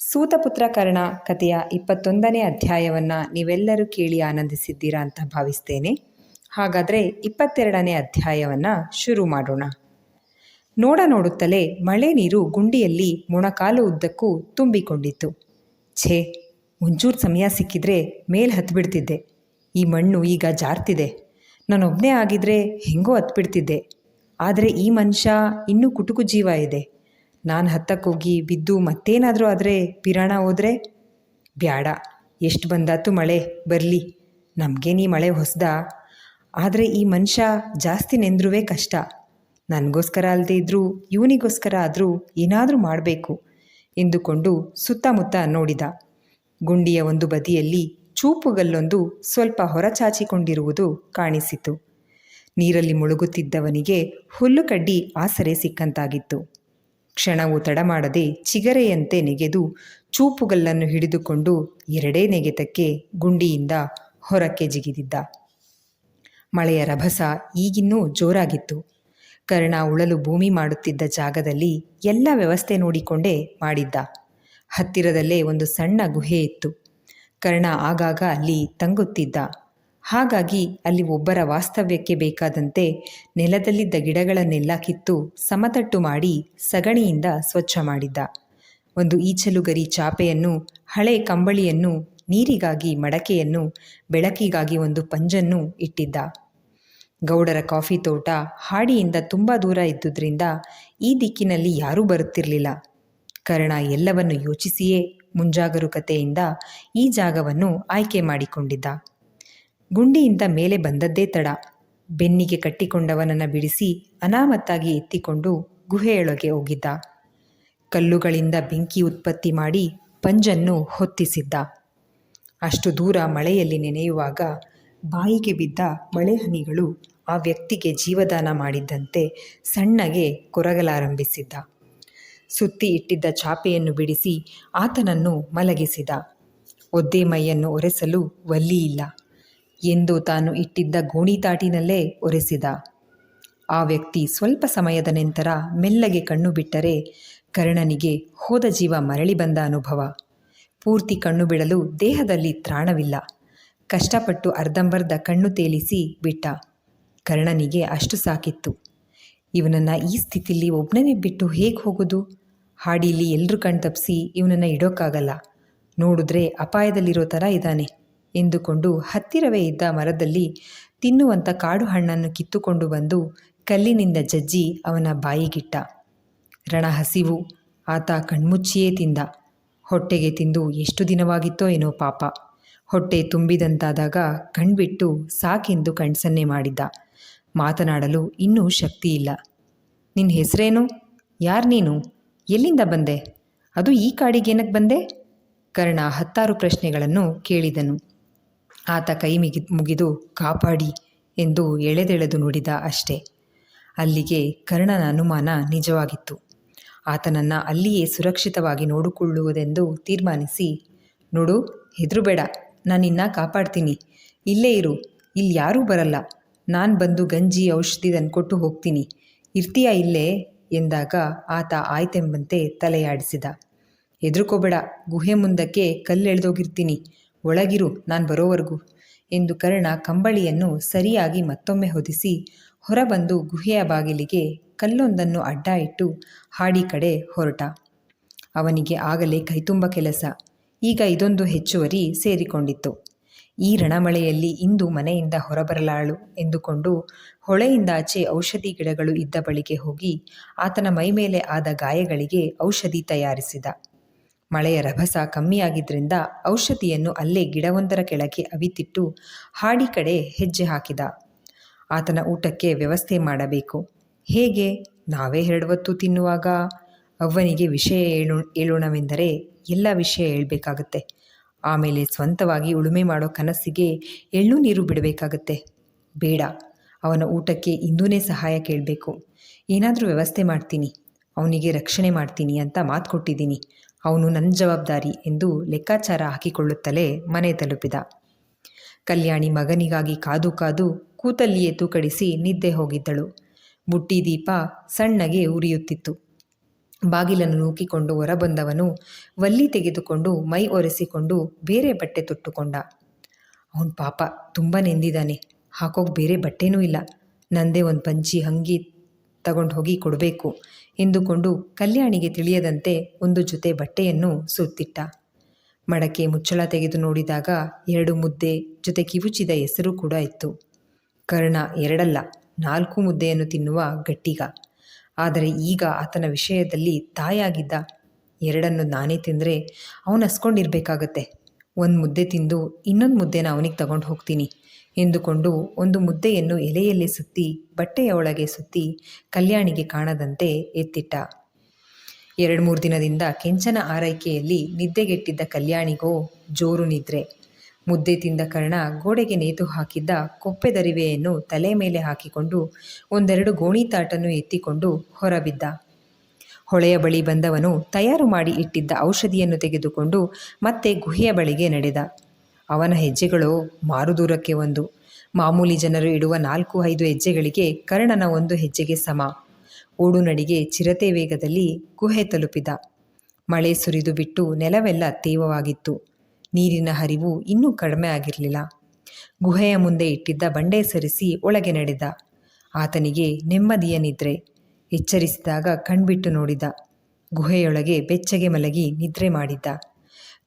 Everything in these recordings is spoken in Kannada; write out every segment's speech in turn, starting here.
ಸೂತಪುತ್ರ ಕರ್ಣ ಕಥೆಯ ಇಪ್ಪತ್ತೊಂದನೇ ಅಧ್ಯಾಯವನ್ನು ನೀವೆಲ್ಲರೂ ಕೇಳಿ ಆನಂದಿಸಿದ್ದೀರಾ ಅಂತ ಭಾವಿಸ್ತೇನೆ. ಹಾಗಾದರೆ ಇಪ್ಪತ್ತೆರಡನೇ ಅಧ್ಯಾಯವನ್ನು ಶುರು ಮಾಡೋಣ. ನೋಡ ನೋಡುತ್ತಲೇ ಮಳೆ ನೀರು ಗುಂಡಿಯಲ್ಲಿ ಮೊಣಕಾಲು ಉದ್ದಕ್ಕೂ ತುಂಬಿಕೊಂಡಿತ್ತು. ಛೇ ಮುಂಚೂರು ಸಮಯ ಸಿಕ್ಕಿದ್ರೆ ಮೇಲೆ ಹತ್ಬಿಡ್ತಿದ್ದೆ. ಈ ಮಣ್ಣು ಈಗ ಜಾರ್ತಿದೆ. ನಾನೊಬ್ಬನೇ ಆಗಿದ್ರೆ ಹೆಂಗೋ ಹತ್ಬಿಡ್ತಿದ್ದೆ. ಆದರೆ ಈ ಮನುಷ್ಯ ಇನ್ನೂ ಕುಟುಕು ಜೀವ ಇದೆ. ನಾನು ಹತ್ತಕ್ಕೋಗಿ ಬಿದ್ದು ಮತ್ತೇನಾದರೂ ಆದರೆ ಪಿರಾಣ ಹೋದರೆ ಬ್ಯಾಡ. ಎಷ್ಟು ಬಂದಾತು ಮಳೆ, ಬರಲಿ. ನಮಗೇನೀ ಮಳೆ ಹೊಸ್ದ? ಆದರೆ ಈ ಮನುಷ್ಯ ಜಾಸ್ತಿ ನೆಂದ್ರೂ ಕಷ್ಟ. ನನಗೋಸ್ಕರ ಅಲ್ಲದೆ ಇದ್ದರೂ ಇವನಿಗೋಸ್ಕರ ಆದರೂ ಏನಾದರೂ ಮಾಡಬೇಕು ಎಂದುಕೊಂಡು ಸುತ್ತಮುತ್ತ ನೋಡಿದ. ಗುಂಡಿಯ ಒಂದು ಬದಿಯಲ್ಲಿ ಚೂಪುಗಲ್ಲೊಂದು ಸ್ವಲ್ಪ ಹೊರಚಾಚಿಕೊಂಡಿರುವುದು ಕಾಣಿಸಿತು. ನೀರಲ್ಲಿ ಮುಳುಗುತ್ತಿದ್ದವನಿಗೆ ಹುಲ್ಲು ಕಡ್ಡಿ ಆಸರೆ ಸಿಕ್ಕಂತಾಗಿತ್ತು. ಕ್ಷಣವು ತಡಮಾಡದೆ ಚಿಗರೆಯಂತೆ ನೆಗೆದು ಚೂಪುಗಲ್ಲನ್ನು ಹಿಡಿದುಕೊಂಡು ಎರಡೇ ನೆಗೆತಕ್ಕೆ ಗುಂಡಿಯಿಂದ ಹೊರಕ್ಕೆ ಜಿಗಿದಿದ್ದ. ಮಳೆಯ ರಭಸ ಈಗಿನ್ನೂ ಜೋರಾಗಿತ್ತು. ಕರ್ಣ ಉಳಲು ಭೂಮಿ ಮಾಡುತ್ತಿದ್ದ ಜಾಗದಲ್ಲಿ ಎಲ್ಲ ವ್ಯವಸ್ಥೆ ನೋಡಿಕೊಂಡೇ ಮಾಡಿದ್ದ. ಹತ್ತಿರದಲ್ಲೇ ಒಂದು ಸಣ್ಣ ಗುಹೆ ಇತ್ತು. ಕರ್ಣ ಆಗಾಗ ಅಲ್ಲಿ ತಂಗುತ್ತಿದ್ದ. ಹಾಗಾಗಿ ಅಲ್ಲಿ ಒಬ್ಬರ ವಾಸ್ತವ್ಯಕ್ಕೆ ಬೇಕಾದಂತೆ ನೆಲದಲ್ಲಿದ್ದ ಗಿಡಗಳನ್ನೆಲ್ಲ ಕಿತ್ತು ಸಮತಟ್ಟು ಮಾಡಿ ಸಗಣಿಯಿಂದ ಸ್ವಚ್ಛ ಮಾಡಿದ್ದ. ಒಂದು ಈಚಲುಗರಿ ಚಾಪೆಯನ್ನು, ಹಳೆ ಕಂಬಳಿಯನ್ನು, ನೀರಿಗಾಗಿ ಮಡಕೆಯನ್ನು, ಬೆಳಕಿಗಾಗಿ ಒಂದು ಪಂಜನ್ನು ಇಟ್ಟಿದ್ದ. ಗೌಡರ ಕಾಫಿ ತೋಟ ಹಾಡಿಯಿಂದ ತುಂಬ ದೂರ ಇದ್ದುದರಿಂದ ಈ ದಿಕ್ಕಿನಲ್ಲಿ ಯಾರೂ ಬರುತ್ತಿರಲಿಲ್ಲ. ಕರ್ಣ ಎಲ್ಲವನ್ನು ಯೋಚಿಸಿಯೇ ಮುಂಜಾಗರೂಕತೆಯಿಂದ ಈ ಜಾಗವನ್ನು ಆಯ್ಕೆ ಮಾಡಿಕೊಂಡಿದ್ದ. ಗುಂಡಿಯಿಂದ ಮೇಲೆ ಬಂದದ್ದೇ ತಡ. ಬೆನ್ನಿಗೆ ಕಟ್ಟಿಕೊಂಡವನನ್ನು ಬಿಡಿಸಿ ಅನಾಮತ್ತಾಗಿ ಎತ್ತಿಕೊಂಡು ಗುಹೆಯೊಳಗೆ ಹೋಗಿದ್ದ. ಕಲ್ಲುಗಳಿಂದ ಬೆಂಕಿ ಉತ್ಪತ್ತಿ ಮಾಡಿ ಪಂಜನ್ನು ಹೊತ್ತಿಸಿದ್ದ. ಅಷ್ಟು ದೂರ ಮಳೆಯಲ್ಲಿ ನೆನೆಯುವಾಗ ಬಾಯಿಗೆ ಬಿದ್ದ ಮಳೆ ಹನಿಗಳು ಆ ವ್ಯಕ್ತಿಗೆ ಜೀವದಾನ ಮಾಡಿದ್ದಂತೆ ಸಣ್ಣಗೆ ಕೊರಗಲಾರಂಭಿಸಿದ್ದ. ಸುತ್ತಿ ಇಟ್ಟಿದ್ದ ಚಾಪೆಯನ್ನು ಬಿಡಿಸಿ ಆತನನ್ನು ಮಲಗಿಸಿದ. ಒದ್ದೆ ಮೈಯನ್ನು ಒರೆಸಲು ವಲ್ಲಿಯಿಲ್ಲ ಎಂದು ತಾನು ಇಟ್ಟಿದ್ದ ಗೋಣಿತಾಟಿನಲ್ಲೇ ಒರೆಸಿದ. ಆ ವ್ಯಕ್ತಿ ಸ್ವಲ್ಪ ಸಮಯದ ನಂತರ ಮೆಲ್ಲಗೆ ಕಣ್ಣು ಬಿಟ್ಟರೆ ಕರ್ಣನಿಗೆ ಹೋದ ಜೀವ ಮರಳಿ ಬಂದ ಅನುಭವ. ಪೂರ್ತಿ ಕಣ್ಣು ಬಿಡಲು ದೇಹದಲ್ಲಿ ತ್ರಾಣವಿಲ್ಲ. ಕಷ್ಟಪಟ್ಟು ಅರ್ಧಂಬರ್ಧ ಕಣ್ಣು ತೇಲಿಸಿ ಬಿಟ್ಟ. ಕರ್ಣನಿಗೆ ಅಷ್ಟು ಸಾಕಿತ್ತು. ಇವನನ್ನು ಈ ಸ್ಥಿತಿಲಿ ಒಬ್ಬನೇ ಬಿಟ್ಟು ಹೇಗೆ ಹೋಗೋದು? ಹಾಡಿಲಿ ಎಲ್ಲರೂ ಕಣ್ತಪ್ಪಿಸಿ ಇವನನ್ನು ಇಡೋಕ್ಕಾಗಲ್ಲ ನೋಡಿದ್ರೆ ಅಪಾಯದಲ್ಲಿರೋ ಥರ ಇದ್ದಾನೆ. ಎಂದುಕೊಂಡು ಹತ್ತಿರವೇ ಇದ್ದ ಮರದಲ್ಲಿ ತಿನ್ನುವಂಥ ಕಾಡು ಹಣ್ಣನ್ನು ಕಿತ್ತುಕೊಂಡು ಬಂದು ಕಲ್ಲಿನಿಂದ ಜಜ್ಜಿ ಅವನ ಬಾಯಿಗಿಟ್ಟ. ರಣ ಹಸಿವು ಆತ ಕಣ್ಮುಚ್ಚಿಯೇ ತಿಂದ. ಹೊಟ್ಟೆಗೆ ತಿಂದು ಎಷ್ಟು ದಿನವಾಗಿತ್ತೋ ಏನೋ ಪಾಪ. ಹೊಟ್ಟೆ ತುಂಬಿದಂತಾದಾಗ ಕಣ್ಬಿಟ್ಟು ಸಾಕೆಂದು ಕಣ್ಸನ್ನೆ ಮಾಡಿದ್ದ. ಮಾತನಾಡಲು ಇನ್ನೂ ಶಕ್ತಿ ಇಲ್ಲ ನಿನ್ನ ಹೆಸರೇನು? ಯಾರು ನೀನು? ಎಲ್ಲಿಂದ ಬಂದೆ? ಅದು ಈ ಕಾಡಿಗೇನಕ್ಕೆ ಬಂದೆ? ಕರ್ಣ ಹತ್ತಾರು ಪ್ರಶ್ನೆಗಳನ್ನು ಕೇಳಿದನು. ಆತ ಕೈ ಮಿಗಿ, ಮುಗಿದು ಕಾಪಾಡಿ ಎಂದು ಎಳೆದೆಳೆದು ನುಡಿದ ಅಷ್ಟೇ. ಅಲ್ಲಿಗೆ ಕರ್ಣನ ಅನುಮಾನ ನಿಜವಾಗಿತ್ತು. ಆತನನ್ನು ಅಲ್ಲಿಯೇ ಸುರಕ್ಷಿತವಾಗಿ ನೋಡಿಕೊಳ್ಳುವುದೆಂದು ತೀರ್ಮಾನಿಸಿ, ನೋಡು, ಹೆದರುಬೇಡ. ನಾನಿನ್ನ ಕಾಪಾಡ್ತೀನಿ. ಇಲ್ಲೇ ಇರು. ಇಲ್ಲಿ ಯಾರೂ ಬರಲ್ಲ. ನಾನು ಬಂದು ಗಂಜಿ ಔಷಧಿ ಕೊಟ್ಟು ಹೋಗ್ತೀನಿ. ಇರ್ತೀಯಾ ಇಲ್ಲೇ? ಎಂದಾಗ ಆತ ಆಯ್ತೆಂಬಂತೆ ತಲೆಯಾಡಿಸಿದ. ಹೆದರ್ಕೋಬೇಡ. ಗುಹೆ ಮುಂದಕ್ಕೆ ಕಲ್ಲೆಳೆದೋಗಿರ್ತೀನಿ. ಒಳಗಿರು, ನಾನು ಬರೋವರೆಗೂ. ಎಂದು ಕರ್ಣ ಕಂಬಳಿಯನ್ನು ಸರಿಯಾಗಿ ಮತ್ತೊಮ್ಮೆ ಹೊದಿಸಿ, ಹೊರಬಂದು ಗುಹೆಯ ಬಾಗಿಲಿಗೆ ಕಲ್ಲೊಂದನ್ನು ಅಡ್ಡ ಇಟ್ಟು ಹಾಡಿ ಕಡೆ ಹೊರಟ. ಅವನಿಗೆ ಆಗಲೇ ಕೈತುಂಬ ಕೆಲಸ. ಈಗ ಇದೊಂದು ಹೆಚ್ಚುವರಿ ಸೇರಿಕೊಂಡಿತ್ತು. ಈ ರಣಮಳೆಯಲ್ಲಿ ಇಂದು ಮನೆಯಿಂದ ಹೊರಬರಲಾಳು ಎಂದುಕೊಂಡು ಹೊಳೆಯಿಂದಾಚೆ ಔಷಧಿ ಗಿಡಗಳು ಇದ್ದ ಬಳಿಗೆ ಹೋಗಿ ಆತನ ಮೈಮೇಲೆ ಆದ ಗಾಯಗಳಿಗೆ ಔಷಧಿ ತಯಾರಿಸಿದ. ಮಳೆಯ ರಭಸ ಕಮ್ಮಿಯಾಗಿದ್ದರಿಂದ ಔಷಧಿಯನ್ನು ಅಲ್ಲೇ ಗಿಡವೊಂದರ ಕೆಳಗೆ ಅವಿತಿಟ್ಟು ಹಾಡಿ ಕಡೆ ಹೆಜ್ಜೆ ಹಾಕಿದ. ಆತನ ಊಟಕ್ಕೆ ವ್ಯವಸ್ಥೆ ಮಾಡಬೇಕು. ಹೇಗೆ? ನಾವೇ ಹೊತ್ತು ತಿನ್ನುವಾಗ? ಅವ್ವನಿಗೆ ವಿಷಯ ಹೇಳು, ಹೇಳೋಣವೆಂದರೆ ಎಲ್ಲ ವಿಷಯ ಹೇಳಬೇಕಾಗತ್ತೆ. ಆಮೇಲೆ ಸ್ವಂತವಾಗಿ ಉಳುಮೆ ಮಾಡೋ ಕನಸಿಗೆ ಎಳ್ಳು ನೀರು ಬಿಡಬೇಕಾಗತ್ತೆ. ಬೇಡ, ಅವನ ಊಟಕ್ಕೆ ಇಂದೂನೇ ಸಹಾಯ ಕೇಳಬೇಕು. ಏನಾದರೂ ವ್ಯವಸ್ಥೆ ಮಾಡ್ತೀನಿ. ಅವನಿಗೆ ರಕ್ಷಣೆ ಮಾಡ್ತೀನಿ ಅಂತ ಮಾತು ಕೊಟ್ಟಿದ್ದೀನಿ ಅವನು ನನ್ನ ಜವಾಬ್ದಾರಿ ಎಂದು ಲೆಕ್ಕಾಚಾರ ಹಾಕಿಕೊಳ್ಳುತ್ತಲೇ ಮನೆ ತಲುಪಿದ. ಕಲ್ಯಾಣಿ ಮಗನಿಗಾಗಿ ಕಾದು ಕಾದು ಕೂತಲ್ಲಿಯೇ ತೂಕಡಿಸಿ ನಿದ್ದೆ ಹೋಗಿದ್ದಳು. ಬುಟ್ಟಿ ದೀಪ ಸಣ್ಣಗೆ ಉರಿಯುತ್ತಿತ್ತು. ಬಾಗಿಲನ್ನು ನೂಕಿಕೊಂಡು ಹೊರಬಂದವನು ವಲ್ಲಿ ತೆಗೆದುಕೊಂಡು ಮೈ ಒರೆಸಿಕೊಂಡು ಬೇರೆ ಬಟ್ಟೆ ತೊಟ್ಟುಕೊಂಡ. ಅವನು ಪಾಪ ತುಂಬ ನೆಂದಿದ್ದಾನೆ, ಹಾಕೋಕೆ ಬೇರೆ ಬಟ್ಟೆನೂ ಇಲ್ಲ. ನಂದೇ ಒಂದು ಪಂಚಿ ಹಂಗಿ ತಗೊಂಡು ಹೋಗಿ ಕೊಡಬೇಕು. ಎಂದುಕೊಂಡು ಕಲ್ಯಾಣಿಗೆ ತಿಳಿಯದಂತೆ ಒಂದು ಜೊತೆ ಬಟ್ಟೆಯನ್ನು ಸುತ್ತಿಟ್ಟ. ಮಡಕೆ ಮುಚ್ಚಳ ತೆಗೆದು ನೋಡಿದಾಗ ಎರಡು ಮುದ್ದೆ, ಜೊತೆ ಕಿವುಚಿದ ಹೆಸರು ಕೂಡ ಇತ್ತು. ಕರ್ಣ ಎರಡಲ್ಲ, ನಾಲ್ಕು ಮುದ್ದೆಯನ್ನು ತಿನ್ನುವ ಗಟ್ಟಿಗ. ಆದರೆ ಈಗ ಆತನ ವಿಷಯದಲ್ಲಿ ತಾಯಾಗಿದ್ದ ಎರಡನ್ನು ನಾನೇ ತಿಂದರೆ ಅವನು ಹಸ್ಕೊಂಡಿರ್ಬೇಕಾಗತ್ತೆ ಒಂದು ಮುದ್ದೆ ತಿಂದು ಇನ್ನೊಂದು ಮುದ್ದೆನ ಅವನಿಗೆ ತಗೊಂಡು ಹೋಗ್ತೀನಿ. ಎಂದುಕೊಂಡು ಒಂದು ಮುದ್ದೆಯನ್ನು ಎಲೆಯಲ್ಲಿ ಸುತ್ತಿ ಬಟ್ಟೆಯ ಒಳಗೆ ಸುತ್ತಿ ಕಲ್ಯಾಣಿಗೆ ಕಾಣದಂತೆ ಎತ್ತಿಟ್ಟ. ಎರಡು ಮೂರು ದಿನದಿಂದ ಕೆಂಚನ ಆರೈಕೆಯಲ್ಲಿ ನಿದ್ದೆಗೆಟ್ಟಿದ್ದ ಕಲ್ಯಾಣಿಗೋ ಜೋರು ನಿದ್ರೆ. ಮುದ್ದೆ ತಿಂದ ಕರ್ಣ ಗೋಡೆಗೆ ನೇತು ಹಾಕಿದ್ದ ಕೊಪ್ಪೆ ದರಿವೆಯನ್ನು ತಲೆ ಮೇಲೆ ಹಾಕಿಕೊಂಡು ಒಂದೆರಡು ಗೋಣಿ ತಾಟನ್ನು ಎತ್ತಿಕೊಂಡು ಹೊರಬಿದ್ದ. ಹೊಳೆಯ ಬಳಿ ಬಂದವನು ತಯಾರು ಮಾಡಿ ಇಟ್ಟಿದ್ದ ಔಷಧಿಯನ್ನು ತೆಗೆದುಕೊಂಡು ಮತ್ತೆ ಗುಹೆಯ ಬಳಿಗೆ ನಡೆದ. ಅವನ ಹೆಜ್ಜೆಗಳು ಮಾರುದೂರಕ್ಕೆ ಒಂದು. ಮಾಮೂಲಿ ಜನರು ಇಡುವ ನಾಲ್ಕು ಐದು ಹೆಜ್ಜೆಗಳಿಗೆ ಕರ್ಣನ ಒಂದು ಹೆಜ್ಜೆಗೆ ಸಮ. ಓಡುನಡಿಗೆ ಚಿರತೆ ವೇಗದಲ್ಲಿ ಗುಹೆ ತಲುಪಿದ. ಮಳೆ ಸುರಿದು ಬಿಟ್ಟು ನೆಲವೆಲ್ಲ ತೇವವಾಗಿತ್ತು. ನೀರಿನ ಹರಿವು ಇನ್ನೂ ಕಡಿಮೆ ಆಗಿರಲಿಲ್ಲ. ಗುಹೆಯ ಮುಂದೆ ಇಟ್ಟಿದ್ದ ಬಂಡೆ ಸರಿಸಿ ಒಳಗೆ ನಡೆದ. ಆತನಿಗೆ ನೆಮ್ಮದಿಯ ನಿದ್ರೆ. ಎಚ್ಚರಿಸಿದಾಗ ಕಣ್ಬಿಟ್ಟು ನೋಡಿದ. ಗುಹೆಯೊಳಗೆ ಬೆಚ್ಚಗೆ ಮಲಗಿ ನಿದ್ರೆ ಮಾಡಿದ್ದ.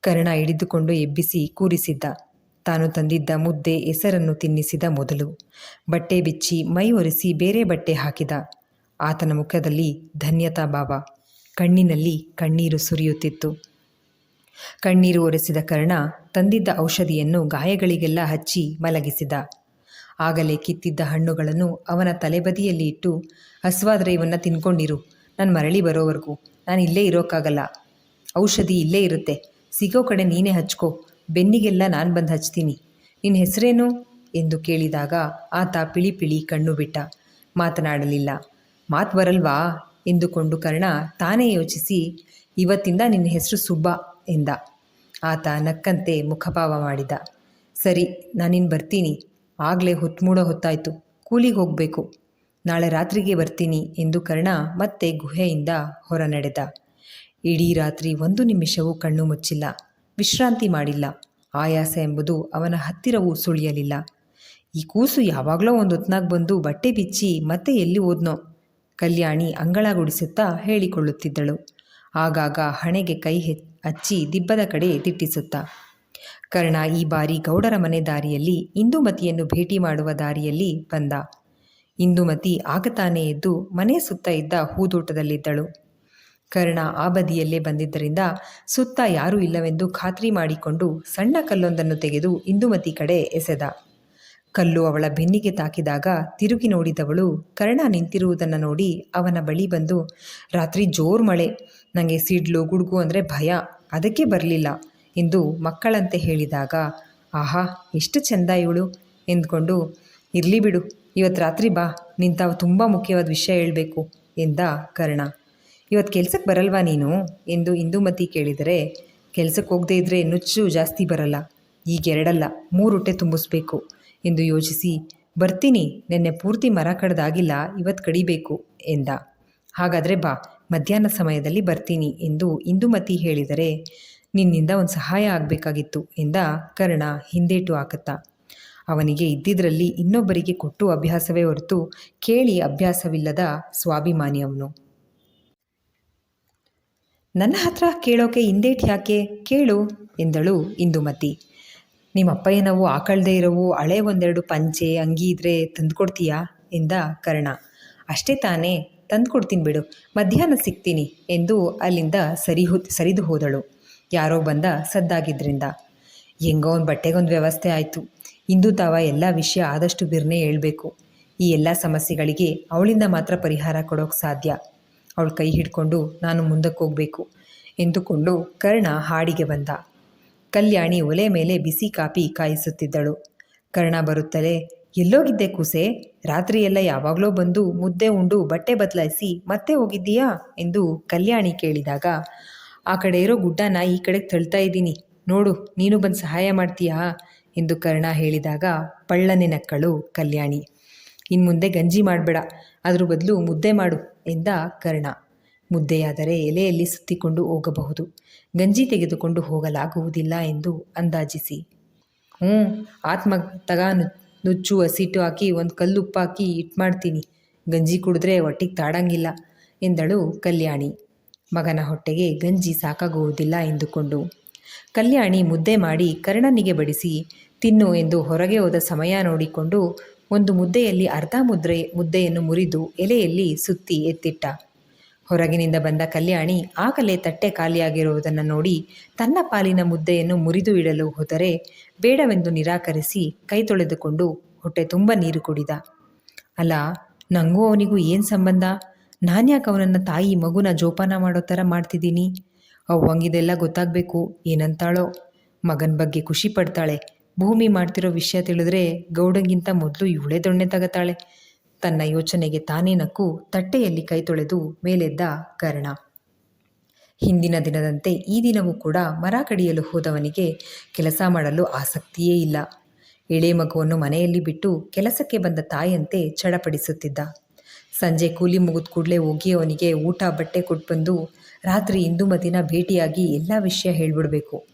ಕರ್ಣ ಹಿಡಿದುಕೊಂಡು ಎಬ್ಬಿಸಿ ಕೂರಿಸಿದ್ದ. ತಾನು ತಂದಿದ್ದ ಮುದ್ದೆ ಹೆಸರನ್ನು ತಿನ್ನಿಸಿದ ಮೊದಲು. ಬಟ್ಟೆ ಬಿಚ್ಚಿ ಮೈ ಒರೆಸಿ ಬೇರೆ ಬಟ್ಟೆ ಹಾಕಿದ. ಆತನ ಮುಖದಲ್ಲಿ ಧನ್ಯತಾ ಭಾವ. ಕಣ್ಣಿನಲ್ಲಿ ಕಣ್ಣೀರು ಸುರಿಯುತ್ತಿತ್ತು. ಕಣ್ಣೀರು ಒರೆಸಿದ ಕರ್ಣ ತಂದಿದ್ದ ಔಷಧಿಯನ್ನು ಗಾಯಗಳಿಗೆಲ್ಲ ಹಚ್ಚಿ ಮಲಗಿಸಿದ. ಆಗಲೇ ಕಿತ್ತಿದ್ದ ಹಣ್ಣುಗಳನ್ನು ಅವನ ತಲೆಬದಿಯಲ್ಲಿ ಇಟ್ಟು ಹಸ್ವಾದ್ರೆ ಇವನ್ನ ತಿನ್ಕೊಂಡಿರು. ನಾನು ಮರಳಿ ಬರೋವರೆಗೂ. ನಾನು ಇಲ್ಲೇ ಇರೋಕ್ಕಾಗಲ್ಲ. ಔಷಧಿ ಇಲ್ಲೇ ಇರುತ್ತೆ. ಸಿಗೋ ಕಡೆ ನೀನೇ ಹಚ್ಕೋ. ಬೆನ್ನಿಗೆಲ್ಲ ನಾನು ಬಂದು ಹಚ್ತೀನಿ. ನಿನ್ನ ಹೆಸರೇನು? ಎಂದು ಕೇಳಿದಾಗ ಆತ ಪಿಳಿ ಪಿಳಿ ಕಣ್ಣು ಬಿಟ್ಟ. ಮಾತನಾಡಲಿಲ್ಲ. ಮಾತು ಬರಲ್ವಾ? ಎಂದುಕೊಂಡು ಕರ್ಣ ತಾನೇ ಯೋಚಿಸಿ, ಇವತ್ತಿಂದ ನಿನ್ನ ಹೆಸರು ಸುಬ್ಬ ಎಂದ. ಆತ ನಕ್ಕಂತೆ ಮುಖಭಾವ ಮಾಡಿದ. ಸರಿ ನಾನಿನ್ನು ಬರ್ತೀನಿ. ಆಗಲೇ ಹೊತ್ಮೂಡೋ ಹೊತ್ತಾಯಿತು. ಕೂಲಿಗೆ ಹೋಗಬೇಕು. ನಾಳೆ ರಾತ್ರಿಗೆ ಬರ್ತೀನಿ ಎಂದು ಕರ್ಣ ಮತ್ತೆ ಗುಹೆಯಿಂದ ಹೊರ ನಡೆದ ಇಡೀ ರಾತ್ರಿ ಒಂದು ನಿಮಿಷವೂ ಕಣ್ಣು ಮುಚ್ಚಿಲ್ಲ, ವಿಶ್ರಾಂತಿ ಮಾಡಿಲ್ಲ. ಆಯಾಸ ಎಂಬುದು ಅವನ ಹತ್ತಿರವೂ ಸುಳಿಯಲಿಲ್ಲ. ಈ ಕೂಸು ಯಾವಾಗಲೋ ಒಂದು ಹೊತ್ನಾಗ ಬಂದು ಬಟ್ಟೆ ಬಿಚ್ಚಿ ಮತ್ತೆ ಎಲ್ಲಿ ಓದ್ನೋ ಕಲ್ಯಾಣಿ ಅಂಗಳ ಗುಡಿಸುತ್ತಾ ಹೇಳಿಕೊಳ್ಳುತ್ತಿದ್ದಳು. ಆಗಾಗ ಹಣೆಗೆ ಕೈ ಹಚ್ಚಿ ದಿಬ್ಬದ ಕಡೆ ದಿಟ್ಟಿಸುತ್ತಾ. ಕರ್ಣ ಈ ಬಾರಿ ಗೌಡರ ಮನೆ ದಾರಿಯಲ್ಲಿ, ಇಂದುಮತಿಯನ್ನು ಭೇಟಿ ಮಾಡುವ ದಾರಿಯಲ್ಲಿ ಬಂದ. ಇಂದುಮತಿ ಆಗತಾನೇ ಎದ್ದು ಮನೆ ಸುತ್ತ ಇದ್ದ ಹೂದೋಟದಲ್ಲಿದ್ದಳು. ಕರ್ಣ ಆ ಬದಿಯಲ್ಲೇ ಬಂದಿದ್ದರಿಂದ ಸುತ್ತ ಯಾರೂ ಇಲ್ಲವೆಂದು ಖಾತ್ರಿ ಮಾಡಿಕೊಂಡು ಸಣ್ಣ ಕಲ್ಲೊಂದನ್ನು ತೆಗೆದು ಇಂದುಮತಿ ಕಡೆ ಎಸೆದ. ಕಲ್ಲು ಅವಳ ಬೆನ್ನಿಗೆ ತಾಕಿದಾಗ ತಿರುಗಿ ನೋಡಿದವಳು ಕರ್ಣ ನಿಂತಿರುವುದನ್ನು ನೋಡಿ ಅವನ ಬಳಿ ಬಂದು, ರಾತ್ರಿ ಜೋರು ಮಳೆ. ನನಗೆ ಸಿಡ್ಲು, ಗುಡುಗು ಅಂದರೆ ಭಯ. ಅದಕ್ಕೆ ಬರಲಿಲ್ಲ ಎಂದು ಮಕ್ಕಳಂತೆ ಹೇಳಿದಾಗ, ಆಹಾ, ಎಷ್ಟು ಚೆಂದ ಇವಳು ಎಂದ್ಕೊಂಡು, ಇರಲಿ ಬಿಡು ಇವತ್ತು ರಾತ್ರಿ ಬಾ. ನಿಂತಾವು ತುಂಬ ಮುಖ್ಯವಾದ ವಿಷಯ ಹೇಳಬೇಕು ಎಂದ ಕರ್ಣ. ಇವತ್ತು ಕೆಲ್ಸಕ್ಕೆ ಬರಲ್ವಾ ನೀನು? ಎಂದು ಇಂದುಮತಿ ಕೇಳಿದರೆ ಕೆಲ್ಸಕ್ಕೆ ಹೋಗದೇ ಇದ್ದರೆ ನುಚ್ಚು ಜಾಸ್ತಿ ಬರಲ್ಲ. ಈಗ ಎರಡಲ್ಲ, ಮೂರು ಹೊಟ್ಟೆ ತುಂಬಿಸ್ಬೇಕು ಎಂದು ಯೋಚಿಸಿ, ಬರ್ತೀನಿ, ನಿನ್ನೆ ಪೂರ್ತಿ ಮರ ಕಡ್ದಾಗಿಲ್ಲ ಇವತ್ತು ಕಡಿಬೇಕು ಎಂದ. ಹಾಗಾದರೆ ಬಾ, ಮಧ್ಯಾಹ್ನ ಸಮಯದಲ್ಲಿ ಬರ್ತೀನಿ ಎಂದು ಇಂದುಮತಿ ಹೇಳಿದರೆ, ನಿನ್ನಿಂದ ಒಂದು ಸಹಾಯ ಆಗಬೇಕಾಗಿತ್ತು ಎಂದ ಕರ್ಣ ಹಿಂದೇಟು ಹಾಕುತ್ತಾ. ಅವನಿಗೆ ಇದ್ದಿದ್ರಲ್ಲಿ ಇನ್ನೊಬ್ಬರಿಗೆ ಕೊಟ್ಟು ಅಭ್ಯಾಸವೇ ಹೊರತು ಕೇಳಿ ಅಭ್ಯಾಸವಿಲ್ಲದ ಸ್ವಾಭಿಮಾನಿ ಅವನು ನನ್ನ ಹತ್ರ ಕೇಳೋಕೆ ಹಿಂದೇಟ್ ಯಾಕೆ? ಕೇಳು, ಎಂದಳು ಇಂದುಮತಿ. ನಿಮ್ಮ ಅಪ್ಪಯ್ಯನವು ಆಕಳ್ದೇ ಇರೋವು ಹಳೆ ಒಂದೆರಡು ಪಂಚೆ, ಅಂಗಿ ಇದ್ರೆ ತಂದುಕೊಡ್ತೀಯಾ? ಎಂದ ಕರ್ಣ. ಅಷ್ಟೇ ತಾನೇ, ತಂದುಕೊಡ್ತೀನಿ ಬಿಡು, ಮಧ್ಯಾಹ್ನ ಸಿಗ್ತೀನಿ, ಎಂದು ಅಲ್ಲಿಂದ ಸರಿ ಸರಿದು ಹೋದಳು. ಯಾರೋ ಬಂದ ಸದ್ದಾಗಿದ್ದರಿಂದ ಹೆಂಗೋ ಒಂದು ಬಟ್ಟೆಗೊಂದು ವ್ಯವಸ್ಥೆ ಆಯಿತು. ಇಂದು ತಾವ ಎಲ್ಲ ವಿಷಯ ಆದಷ್ಟು ಬಿರ್ನೆ ಹೇಳಬೇಕು. ಈ ಎಲ್ಲ ಸಮಸ್ಯೆಗಳಿಗೆ ಅವಳಿಂದ ಮಾತ್ರ ಪರಿಹಾರ ಕೊಡೋಕೆ ಸಾಧ್ಯ. ಅವಳ ಕೈ ಹಿಡ್ಕೊಂಡು, ನಾನು ಮುಂದಕ್ಕೆ ಹೋಗಬೇಕು ಎಂದುಕೊಂಡು ಕರ್ಣ ಹಾಡಿಗೆ ಬಂದ. ಕಲ್ಯಾಣಿ ಒಲೆ ಮೇಲೆ ಬಿಸಿ ಕಾಪಿ ಕಾಯಿಸುತ್ತಿದ್ದಳು. ಕರ್ಣ ಬರುತ್ತಲೇ, ಎಲ್ಲೋಗಿದ್ದೆ ಕೂಸೆ? ರಾತ್ರಿಯೆಲ್ಲ ಯಾವಾಗಲೋ ಬಂದು ಮುದ್ದೆ ಉಂಡು ಬಟ್ಟೆ ಬದಲಾಯಿಸಿ ಮತ್ತೆ ಹೋಗಿದ್ದೀಯಾ? ಎಂದು ಕಲ್ಯಾಣಿ ಕೇಳಿದಾಗ, ಆ ಕಡೆ ಇರೋ ಗುಡ್ಡನ ಈ ಕಡೆಗೆ ತಳ್ತಾ ಇದ್ದೀನಿ. ನೋಡು, ನೀನು ಬಂದು ಸಹಾಯ ಮಾಡ್ತೀಯಾ? ಎಂದು ಕರ್ಣ ಹೇಳಿದಾಗ ಪಳ್ಳನೆ ನಕ್ಕಳು ಕಲ್ಯಾಣಿ. ಇನ್ನು ಮುಂದೆ ಗಂಜಿ ಮಾಡಬೇಡ. ಅದ್ರ ಬದಲು ಮುದ್ದೆ ಮಾಡು. ಎಂದ ಕರ್ಣ. ಮುದ್ದೆಯಾದರೆ ಎಲೆಯಲ್ಲಿ ಸುತ್ತಿಕೊಂಡು ಹೋಗಬಹುದು. ಗಂಜಿ ತೆಗೆದುಕೊಂಡು ಹೋಗಲಾಗುವುದಿಲ್ಲ ಎಂದು ಅಂದಾಜಿಸಿ. ಹ್ಞೂ ಆತ್ಮ ತಗ ನುಚ್ಚು ಹಸಿಟ್ಟು ಹಾಕಿ, ಒಂದು ಕಲ್ಲುಪ್ಪಾಕಿ ಉಪ್ಪು ಹಾಕಿ ಇಟ್ಟು ಮಾಡ್ತೀನಿ. ಗಂಜಿ ಕುಡಿದ್ರೆ ಹೊಟ್ಟಿಗೆ ತಾಡಂಗಿಲ್ಲ ಎಂದಳು ಕಲ್ಯಾಣಿ. ಮಗನ ಹೊಟ್ಟೆಗೆ ಗಂಜಿ ಸಾಕಾಗುವುದಿಲ್ಲ ಎಂದುಕೊಂಡು. ಕಲ್ಯಾಣಿ ಮುದ್ದೆ ಮಾಡಿ ಕರ್ಣನಿಗೆ ಬಡಿಸಿ, ತಿನ್ನು ಎಂದು ಹೊರಗೆ ಹೋದ ಸಮಯ ನೋಡಿಕೊಂಡು ಒಂದು ಮುದ್ದೆಯಲ್ಲಿ ಅರ್ಧ ಮುದ್ರೆ, ಮುದ್ದೆಯನ್ನು ಮುರಿದು ಎಲೆಯಲ್ಲಿ ಸುತ್ತಿ ಎತ್ತಿಟ್ಟ. ಹೊರಗಿನಿಂದ ಬಂದ ಕಲ್ಯಾಣಿ ಆಗಲೇ ತಟ್ಟೆ ಖಾಲಿಯಾಗಿರುವುದನ್ನು ನೋಡಿ ತನ್ನ ಪಾಲಿನ ಮುದ್ದೆಯನ್ನು ಮುರಿದು ಇಡಲು ಹೋದರೆ ಬೇಡವೆಂದು ನಿರಾಕರಿಸಿ ಕೈ ತೊಳೆದುಕೊಂಡು ಹೊಟ್ಟೆ ತುಂಬ ನೀರು ಕುಡಿದ. ಅಲ್ಲ ನನಗೂ ಅವನಿಗೂ ಏನು ಸಂಬಂಧ? ನಾನ್ಯಾಕೆ ಅವನನ್ನು ತಾಯಿ ಮಗುನ ಜೋಪಾನ ಮಾಡೋ ಥರ ಮಾಡ್ತಿದ್ದೀನಿ? ಅವ್ವಂಗಿದೆಲ್ಲ ಗೊತ್ತಾಗಬೇಕು, ಏನಂತಾಳೋ. ಮಗನ ಬಗ್ಗೆ ಖುಷಿ ಪಡ್ತಾಳೆ. ಭೂಮಿ ಮಾಡ್ತಿರೋ ವಿಷಯ ತಿಳಿದ್ರೆ ಗೌಡಂಗಿಂತ ಮೊದಲು ಇವಳೇ ದೊಣ್ಣೆ ತಗತಾಳೆ. ತನ್ನ ಯೋಚನೆಗೆ ತಾನೇ ನಕ್ಕು ತಟ್ಟೆಯಲ್ಲಿ ಕೈ ತೊಳೆದು ಮೇಲೆದ್ದ ಕರ್ಣ. ಹಿಂದಿನ ದಿನದಂತೆ ಈ ದಿನವೂ ಕೂಡ ಮರ ಕಡಿಯಲು ಹೋದವನಿಗೆ ಕೆಲಸ ಮಾಡಲು ಆಸಕ್ತಿಯೇ ಇಲ್ಲ. ಎಳೆ ಮಗುವನ್ನು ಮನೆಯಲ್ಲಿ ಬಿಟ್ಟು ಕೆಲಸಕ್ಕೆ ಬಂದ ತಾಯಿಯಂತೆ ಚಡಪಡಿಸುತ್ತಿದ್ದ. ಸಂಜೆ ಕೂಲಿ ಮುಗಿದ ಕೂಡಲೇ ಹೋಗಿ ಅವನಿಗೆ ಊಟ, ಬಟ್ಟೆ ಕೊಟ್ಬಂದು ರಾತ್ರಿ ಇಂದುಮತಿನ ಭೇಟಿಯಾಗಿ ಎಲ್ಲ ವಿಷಯ ಹೇಳ್ಬಿಡ್ಬೇಕು.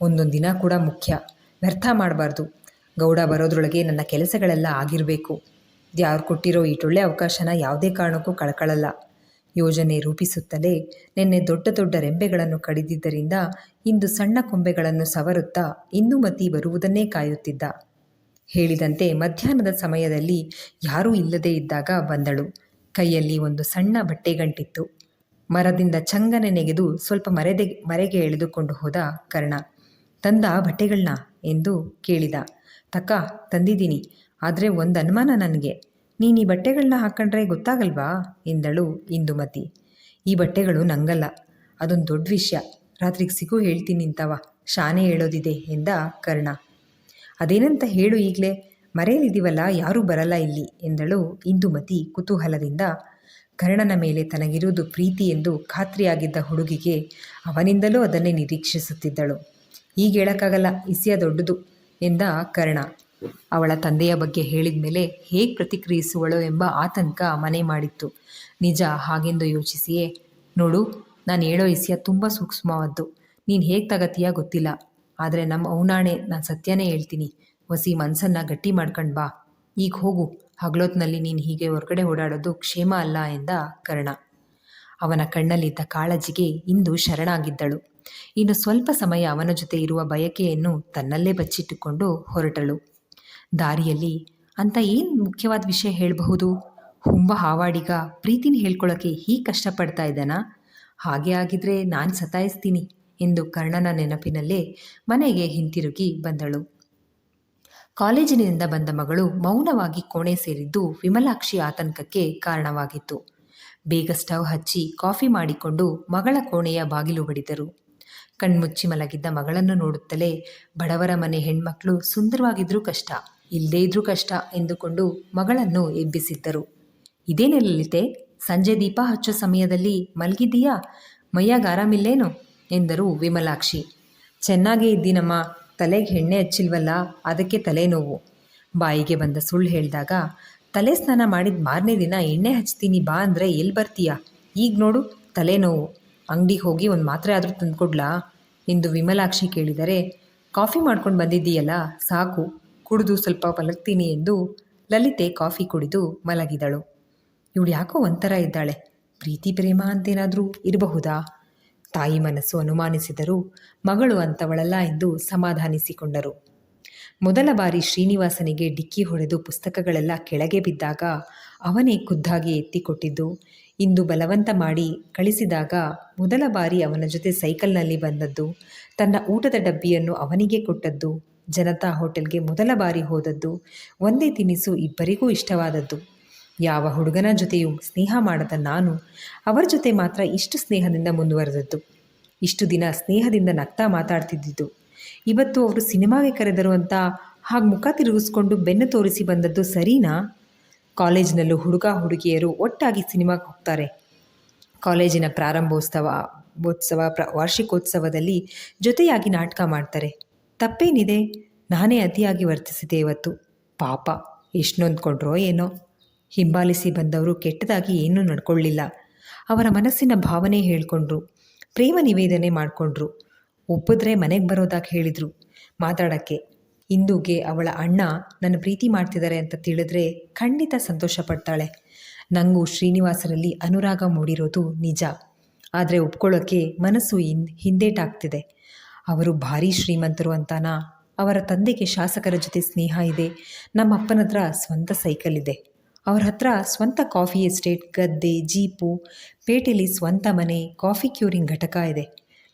ಒಂದೊಂದು ದಿನ ಕೂಡ ಮುಖ್ಯ. ವ್ಯರ್ಥ ಮಾಡಬಾರ್ದು. ಗೌಡ ಬರೋದ್ರೊಳಗೆ ನನ್ನ ಕೆಲಸಗಳೆಲ್ಲ ಆಗಿರಬೇಕು. ಯಾರು ಕೊಟ್ಟಿರೋ ಈ ಟೊಳ್ಳೆ ಅವಕಾಶನ ಯಾವುದೇ ಕಾರಣಕ್ಕೂ ಕಳ್ಕೊಳ್ಳಲ್ಲ ಯೋಜನೆ ರೂಪಿಸುತ್ತಲೇ ನಿನ್ನೆ ದೊಡ್ಡ ದೊಡ್ಡ ರೆಂಬೆಗಳನ್ನು ಕಡಿದಿದ್ದರಿಂದ ಇಂದು ಸಣ್ಣ ಕೊಂಬೆಗಳನ್ನು ಸವರುತ್ತಾ ಇನ್ನೂ ಮತಿ ಬರುವುದನ್ನೇ ಕಾಯುತ್ತಿದ್ದ. ಹೇಳಿದಂತೆ ಮಧ್ಯಾಹ್ನದ ಸಮಯದಲ್ಲಿ ಯಾರೂ ಇಲ್ಲದೇ ಇದ್ದಾಗ ಬಂದಳು. ಕೈಯಲ್ಲಿ ಒಂದು ಸಣ್ಣ ಬಟ್ಟೆಗಂಟಿತ್ತು. ಮರದಿಂದ ಚಂಗನೆ ನೆಗೆದು ಸ್ವಲ್ಪ ಮರೆದೆ ಮರೆಗೆ ಎಳೆದುಕೊಂಡು ಹೋದ ಕರ್ಣ. ತಂದ ಬಟ್ಟೆಗಳನ್ನ ಎಂದು ಕೇಳಿದ. ತಕ್ಕ, ತಂದಿದ್ದೀನಿ. ಆದರೆ ಒಂದು ಅನುಮಾನ ನನಗೆ. ನೀನು ಈ ಬಟ್ಟೆಗಳನ್ನ ಹಾಕ್ಕೊಂಡ್ರೆ ಗೊತ್ತಾಗಲ್ವಾ? ಎಂದಳು ಇಂದುಮತಿ. ಈ ಬಟ್ಟೆಗಳು ನಂಗಲ್ಲ. ಅದೊಂದು ದೊಡ್ಡ ವಿಷಯ. ರಾತ್ರಿಗೆ ಸಿಗು ಹೇಳ್ತೀನಿ ನಿಂತವ. ಶಾನೆ ಹೇಳೋದಿದೆ ಎಂದ ಕರ್ಣ. ಅದೇನಂತ ಹೇಳು ಈಗಲೇ. ಮರೆಯಲಿದ್ದೀವಲ್ಲ ಯಾರೂ ಬರಲ್ಲ ಇಲ್ಲಿ, ಎಂದಳು ಇಂದುಮತಿ ಕುತೂಹಲದಿಂದ. ಕರ್ಣನ ಮೇಲೆ ತನಗಿರುವುದು ಪ್ರೀತಿ ಎಂದು ಖಾತ್ರಿಯಾಗಿದ್ದ ಹುಡುಗಿಗೆ ಅವನಿಂದಲೂ ಅದನ್ನೇ ನಿರೀಕ್ಷಿಸುತ್ತಿದ್ದಳು. ಈಗ ಹೇಳೋಕ್ಕಾಗಲ್ಲ, ಇಸಿಯ ದೊಡ್ಡದು ಎಂದ ಕರ್ಣ. ಅವಳ ತಂದೆಯ ಬಗ್ಗೆ ಹೇಳಿದ ಮೇಲೆ ಹೇಗೆ ಪ್ರತಿಕ್ರಿಯಿಸುವಳು ಎಂಬ ಆತಂಕ ಮನೆ ಮಾಡಿತ್ತು. ನಿಜ ಹಾಗೆಂದು ಯೋಚಿಸಿಯೇ, ನೋಡು, ನಾನು ಹೇಳೋ ಇಸಿಯ ತುಂಬ ಸೂಕ್ಷ್ಮವಾದ್ದು, ನೀನು ಹೇಗೆ ತಗತೀಯ ಗೊತ್ತಿಲ್ಲ, ಆದರೆ ನಮ್ಮ ಅವನಾಣೆ ನಾನು ಸತ್ಯನೇ ಹೇಳ್ತೀನಿ ಹೊಸಿ ಮನಸ್ಸನ್ನು ಗಟ್ಟಿ ಮಾಡ್ಕೊಂಡು ಬಾ, ಈಗ ಹೋಗು, ಹಗಲೊತ್ನಲ್ಲಿ ನೀನು ಹೀಗೆ ಹೊರಗಡೆ ಓಡಾಡೋದು ಕ್ಷೇಮ ಅಲ್ಲ ಎಂದ ಕರ್ಣ. ಅವನ ಕಣ್ಣಲ್ಲಿದ್ದ ಕಾಳಜಿಗೆ ಇಂದು ಶರಣಾಗಿದ್ದಳು. ಇನ್ನು ಸ್ವಲ್ಪ ಸಮಯ ಅವನ ಜೊತೆ ಇರುವ ಬಯಕೆಯನ್ನು ತನ್ನಲ್ಲೇ ಬಚ್ಚಿಟ್ಟುಕೊಂಡು ಹೊರಟಳು. ದಾರಿಯಲ್ಲಿ ಅಂತ ಏನು ಮುಖ್ಯವಾದ ವಿಷಯ ಹೇಳಬಹುದು? ಹುಂಬ ಹಾವಾಡಿಗ ಪ್ರೀತಿನ ಹೇಳ್ಕೊಳ್ಳೋಕ್ಕೆ ಹೀಗೆ ಕಷ್ಟಪಡ್ತಾ ಇದ್ದಾನಾ? ಹಾಗೆ ಆಗಿದ್ರೆ ನಾನು ಸತಾಯಿಸ್ತೀನಿ, ಎಂದು ಕರ್ಣನ ನೆನಪಿನಲ್ಲೇ ಮನೆಗೆ ಹಿಂತಿರುಗಿ ಬಂದಳು. ಕಾಲೇಜಿನಿಂದ ಬಂದ ಮಗಳು ಮೌನವಾಗಿ ಕೋಣೆ ಸೇರಿದ್ದು ವಿಮಲಾಕ್ಷಿ ಆತಂಕಕ್ಕೆ ಕಾರಣವಾಗಿತ್ತು. ಬೇಗ ಸ್ಟವ್ ಹಚ್ಚಿ ಕಾಫಿ ಮಾಡಿಕೊಂಡು ಮಗಳ ಕೋಣೆಯ ಬಾಗಿಲು ಬಡಿದರು ಕಣ್ಮುಚ್ಚಿ ಮಲಗಿದ್ದ ಮಗಳನ್ನು ನೋಡುತ್ತಲೇ ಬಡವರ ಮನೆ ಹೆಣ್ಮಕ್ಳು ಸುಂದರವಾಗಿದ್ರೂ ಕಷ್ಟ ಇಲ್ಲದೇ ಇದ್ರೂ ಕಷ್ಟ ಎಂದುಕೊಂಡು ಮಗಳನ್ನು ಎಬ್ಬಿಸಿದ್ದರು. ಇದೇನೆ ಲಲಿತೆ ಸಂಜೆ ದೀಪ ಹಚ್ಚೋ ಸಮಯದಲ್ಲಿ ಮಲಗಿದ್ದೀಯಾ? ಮೈಯಾಗ ಆರಾಮಿಲ್ಲೇನು ಎಂದರು ವಿಮಲಾಕ್ಷಿ. ಚೆನ್ನಾಗೇ ಇದ್ದೀನಮ್ಮ, ತಲೆಗೆ ಎಣ್ಣೆ ಹಚ್ಚಿಲ್ವಲ್ಲ, ಅದಕ್ಕೆ ತಲೆನೋವು. ಬಾಯಿಗೆ ಬಂದ ಸುಳ್ಳು ಹೇಳಿದಾಗ, ತಲೆ ಸ್ನಾನ ಮಾಡಿದ ಮಾರನೇ ದಿನ ಎಣ್ಣೆ ಹಚ್ತೀನಿ ಬಾ ಅಂದರೆ ಎಲ್ಲಿ ಬರ್ತೀಯಾ? ಈಗ ನೋಡು, ತಲೆನೋವು. ಅಂಗಡಿಗೆ ಹೋಗಿ ಒಂದು ಮಾತ್ರೆ ಆದರೂ ತಂದುಕೊಡ್ಲಾ ಎಂದು ವಿಮಲಾಕ್ಷಿ ಕೇಳಿದರೆ, ಕಾಫಿ ಮಾಡ್ಕೊಂಡು ಬಂದಿದ್ದೀಯಲ್ಲ, ಸಾಕು, ಕುಡಿದು ಸ್ವಲ್ಪ ಮಲಗ್ತೀನಿ ಎಂದು ಲಲಿತೆ ಕಾಫಿ ಕುಡಿದು ಮಲಗಿದಳು. ಇವಳು ಯಾಕೋ ಒಂಥರ ಇದ್ದಾಳೆ, ಪ್ರೀತಿ ಪ್ರೇಮ ಅಂತೇನಾದರೂ ಇರಬಹುದಾ? ತಾಯಿ ಮನಸ್ಸು ಅನುಮಾನಿಸಿದರೂ ಮಗಳು ಅಂತವಳಲ್ಲ ಎಂದು ಸಮಾಧಾನಿಸಿಕೊಂಡರು. ಮೊದಲ ಬಾರಿ ಶ್ರೀನಿವಾಸನಿಗೆ ಡಿಕ್ಕಿ ಹೊಡೆದು ಪುಸ್ತಕಗಳೆಲ್ಲ ಕೆಳಗೆ ಬಿದ್ದಾಗ ಅವನೇ ಖುದ್ದಾಗಿ ಎತ್ತಿಕೊಟ್ಟಿದ್ದು ಇಂದು ಬಲವಂತ ಮಾಡಿ ಕಳಿಸಿದಾಗ ಮೊದಲ ಬಾರಿ ಅವನ ಜೊತೆ ಸೈಕಲ್ನಲ್ಲಿ ಬಂದದ್ದು, ತನ್ನ ಊಟದ ಡಬ್ಬಿಯನ್ನು ಅವನಿಗೆ ಕೊಟ್ಟದ್ದು, ಜನತಾ ಹೋಟೆಲ್ಗೆ ಮೊದಲ ಬಾರಿ ಹೋದದ್ದು, ಒಂದೇ ತಿನಿಸು ಇಬ್ಬರಿಗೂ ಇಷ್ಟವಾದದ್ದು. ಯಾವ ಹುಡುಗನ ಜೊತೆಯೂ ಸ್ನೇಹ ಮಾಡದ ನಾನು ಅವರ ಜೊತೆ ಮಾತ್ರ ಇಷ್ಟು ಸ್ನೇಹದಿಂದ ಮುಂದುವರೆದದ್ದು. ಇಷ್ಟು ದಿನ ಸ್ನೇಹದಿಂದ ನಗ್ತಾ ಮಾತಾಡ್ತಿದ್ದಿದ್ದು. ಇವತ್ತು ಅವರು ಸಿನಿಮಾಗೆ ಕರೆದರು ಅಂತ ಹಾಗೆ ಮುಖ ತಿರುಗಿಸ್ಕೊಂಡು ಬೆನ್ನು ತೋರಿಸಿ ಬಂದದ್ದು ಸರಿನಾ? ಕಾಲೇಜಿನಲ್ಲೂ ಹುಡುಗ ಹುಡುಗಿಯರು ಒಟ್ಟಾಗಿ ಸಿನಿಮಾಗೆ ಹೋಗ್ತಾರೆ. ಕಾಲೇಜಿನ ಪ್ರಾರಂಭೋತ್ಸವ, ಉತ್ಸವ, ಪ್ರ, ವಾರ್ಷಿಕೋತ್ಸವದಲ್ಲಿ ಜೊತೆಯಾಗಿ ನಾಟಕ ಮಾಡ್ತಾರೆ. ತಪ್ಪೇನಿದೆ? ನಾನೇ ಅತಿಯಾಗಿ ವರ್ತಿಸಿದೆ ಇವತ್ತು. ಪಾಪ, ಎಷ್ಟು ನೊಂದ್ಕೊಂಡ್ರೋ ಏನೋ. ಹಿಂಬಾಲಿಸಿ ಬಂದವರು ಕೆಟ್ಟದಾಗಿ ಏನೂ ನಡ್ಕೊಳ್ಳಿಲ್ಲ. ಅವರ ಮನಸ್ಸಿನ ಭಾವನೆ ಹೇಳ್ಕೊಂಡ್ರು. ಪ್ರೇಮ ನಿವೇದನೆ ಮಾಡಿಕೊಂಡ್ರು. ಒಪ್ಪಿದ್ರೆ ಮನೆಗೆ ಬರೋದಾಗಿ ಹೇಳಿದರು. ಮಾತಾಡೋಕ್ಕೆ ಇಂದುಗೆ ಅವಳ ಅಣ್ಣ ನನ್ನ ಪ್ರೀತಿ ಮಾಡ್ತಿದ್ದಾರೆ ಅಂತ ತಿಳಿದ್ರೆ ಖಂಡಿತ ಸಂತೋಷ ಪಡ್ತಾಳೆ ನನಗೂ ಶ್ರೀನಿವಾಸರಲ್ಲಿ ಅನುರಾಗ ಮೂಡಿರೋದು ನಿಜ. ಆದರೆ ಒಪ್ಕೊಳ್ಳೋಕ್ಕೆ ಮನಸ್ಸು ಹಿಂದ್ ಹಿಂದೇಟಾಗ್ತಿದೆ. ಅವರು ಭಾರೀ ಶ್ರೀಮಂತರು ಅಂತಾನಾ ಅವರ ತಂದೆಗೆ ಶಾಸಕರ ಜೊತೆ ಸ್ನೇಹ ಇದೆ. ನಮ್ಮ ಅಪ್ಪನ ಹತ್ರ ಸ್ವಂತ ಸೈಕಲ್ ಇದೆ. ಅವ್ರ ಹತ್ರ ಸ್ವಂತ ಕಾಫಿ ಎಸ್ಟೇಟ್, ಗದ್ದೆ, ಜೀಪು ಪೇಟೆಯಲ್ಲಿ ಸ್ವಂತ ಮನೆ, ಕಾಫಿ ಕ್ಯೂರಿಂಗ್ ಘಟಕ ಇದೆ.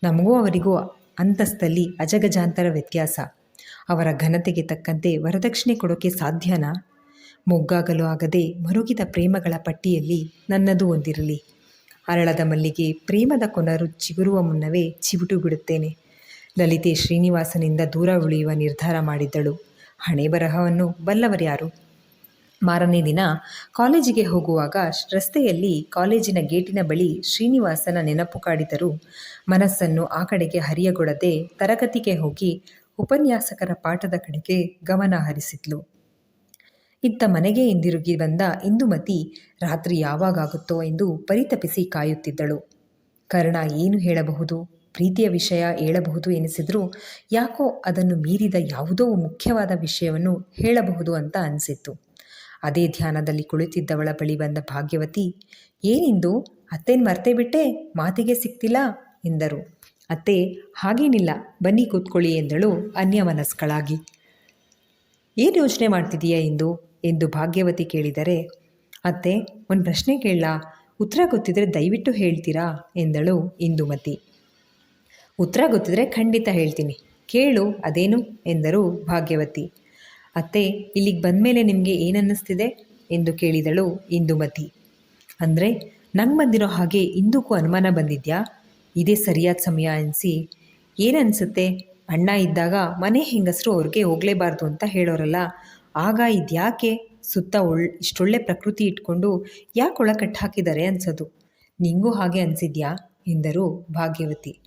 ನಮಗೂ ಅವರಿಗೂ ಅಂತಸ್ತಲ್ಲಿ ಅಜಗಜಾಂತರ ವ್ಯತ್ಯಾಸ. ಅವರ ಘನತೆಗೆ ತಕ್ಕಂತೆ ವರದಕ್ಷಿಣೆ ಕೊಡೋಕೆ ಸಾಧ್ಯನಾ? ಮೊಗ್ಗಾಗಲು ಆಗದೆ ಮರುಗಿದ ಪ್ರೇಮಗಳ ಪಟ್ಟಿಯಲ್ಲಿ ನನ್ನದು ಒಂದಿರಲಿ. ಅರಳದ ಮಲ್ಲಿಗೆ ಪ್ರೇಮದ ಕೊನರು ಚಿಗುರುವ ಮುನ್ನವೇ ಚಿವುಟು ಬಿಡುತ್ತೇನೆ. ಲಲಿತೆ ಶ್ರೀನಿವಾಸನಿಂದ ದೂರ ಉಳಿಯುವ ನಿರ್ಧಾರ ಮಾಡಿದ್ದಳು. ಹಣೆ ಬರಹವನ್ನು ಬಲ್ಲವರ್ಯಾರು? ಮಾರನೇ ದಿನ ಕಾಲೇಜಿಗೆ ಹೋಗುವಾಗ ರಸ್ತೆಯಲ್ಲಿ ಕಾಲೇಜಿನ ಗೇಟಿನ ಬಳಿ ಶ್ರೀನಿವಾಸನ ನೆನಪು ಕಾಡಿದರೂ ಮನಸ್ಸನ್ನು ಆ ಕಡೆಗೆ ಹರಿಯಗೊಡದೆ ತರಗತಿಗೆ ಹೋಗಿ ಉಪನ್ಯಾಸಕರ ಪಾಠದ ಕಡೆಗೆ ಗಮನ ಹರಿಸಿದ್ಲು. ಇತ್ತ ಮನೆಗೆ ಹಿಂದಿರುಗಿ ಬಂದ ಇಂದುಮತಿ, ರಾತ್ರಿ ಯಾವಾಗಾಗುತ್ತೋ ಎಂದು ಪರಿತಪಿಸಿ ಕಾಯುತ್ತಿದ್ದಳು. ಕರ್ಣ ಏನು ಹೇಳಬಹುದು? ಪ್ರೀತಿಯ ವಿಷಯ ಹೇಳಬಹುದು ಎನಿಸಿದರೂ ಯಾಕೋ ಅದನ್ನು ಮೀರಿದ ಯಾವುದೋ ಮುಖ್ಯವಾದ ವಿಷಯವನ್ನು ಹೇಳಬಹುದು ಅಂತ ಅನಿಸಿತ್ತು. ಅದೇ ಧ್ಯಾನದಲ್ಲಿ ಕುಳಿತಿದ್ದವಳ ಬಳಿ ಬಂದ ಭಾಗ್ಯವತಿ, ಏನಿಂದು? ಅತ್ತೇನು ಮರ್ತೇ ಬಿಟ್ಟೆ? ಮಾತಿಗೆ ಸಿಕ್ತಿಲ್ಲ? ಎಂದರು. ಅತ್ತೆ ಹಾಗೇನಿಲ್ಲ ಬನ್ನಿ ಕೂತ್ಕೊಳ್ಳಿ ಎಂದಳು ಅನ್ಯಮನಸ್ಕಳಾಗಿ ಏನು ಯೋಚನೆ ಮಾಡ್ತಿದೀಯಾ ಇಂದು? ಎಂದು ಭಾಗ್ಯವತಿ ಕೇಳಿದರೆ, ಅತ್ತೆ, ಒಂದು ಪ್ರಶ್ನೆ ಕೇಳಲಾ? ಉತ್ತರ ಗೊತ್ತಿದ್ರೆ ದಯವಿಟ್ಟು ಹೇಳ್ತೀರಾ? ಎಂದಳು ಇಂದುಮತಿ. ಉತ್ತರ ಗೊತ್ತಿದ್ರೆ ಖಂಡಿತ ಹೇಳ್ತೀನಿ. ಕೇಳು, ಅದೇನು? ಎಂದರು ಭಾಗ್ಯವತಿ. ಅತ್ತೆ, ಇಲ್ಲಿಗೆ ಬಂದ ಮೇಲೆ ನಿಮಗೆ ಏನನ್ನಿಸ್ತಿದೆ? ಎಂದು ಕೇಳಿದಳು ಇಂದುಮತಿ. ಅಂದರೆ, ನಂಗೆ ಬಂದಿರೋ ಹಾಗೆ ಇಂದಕ್ಕೂ ಅನುಮಾನ ಬಂದಿದ್ಯಾ? ಇದೇ ಸರಿಯಾದ ಸಮಯ ಅನಿಸಿ, ಏನನ್ಸುತ್ತೆ? ಅಣ್ಣ ಇದ್ದಾಗ ಮನೆ ಹೆಂಗಸರು ಅವ್ರಿಗೆ ಹೋಗಲೇಬಾರ್ದು ಅಂತ ಹೇಳೋರಲ್ಲ, ಆಗ ಇದ್ಯಾಕೆ? ಸುತ್ತ ಒಳ್, ಇಷ್ಟೊಳ್ಳೆ ಪ್ರಕೃತಿ ಇಟ್ಕೊಂಡು ಯಾಕೆ ಒಳಕಟ್ಟು ಹಾಕಿದ್ದಾರೆ ಅನ್ಸೋದು. ನಿಂಗೂ ಹಾಗೆ ಅನಿಸಿದ್ಯಾ? ಎಂದರು ಭಾಗ್ಯವತಿ.